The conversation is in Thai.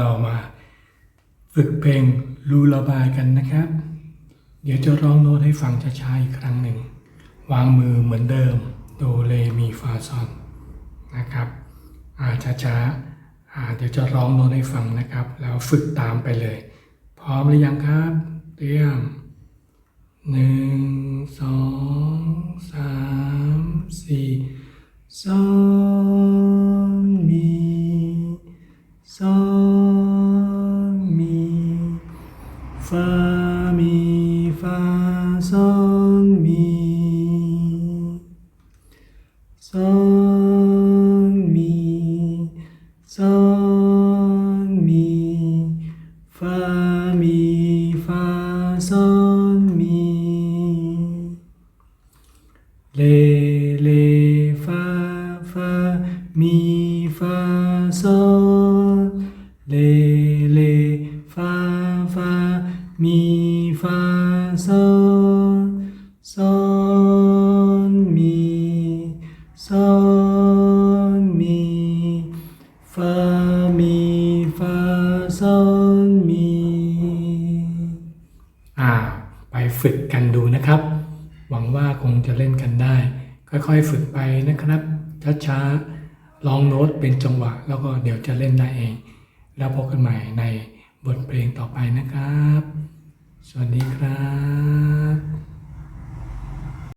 รามา ฝึกเพลงรูลาบายกันนะครับ เดี๋ยวจะร้องโน้ตให้ฟังช้าๆอีกครั้งหนึ่ง วางมือเหมือนเดิม โดเรมีฟาซอนนะครับอาช้าๆาเดี๋ยวจะร้องโน้ตให้ฟังนะครับ แล้วฝึกตามไปเลย พร้อมหรือยังครับเตรียมหนึ่งสองสามสี่ซอนมีซอน ฟามีฟาซอนมีซอนมีซอนมีฟามีฟาซ โซซอนมีซอนมีฟามีฟาซอนมีอ่าไปฝึกกันดูนะครับ หวังว่าคงจะเล่นกันได้ ค่อยๆฝึกไปนะครับช้าๆลองโน้ตเป็นจังหวะ แล้วก็เดี๋ยวจะเล่นได้เอง แล้วพบกันใหม่ในบทเพลงต่อไปนะครับ สวัสดีครับ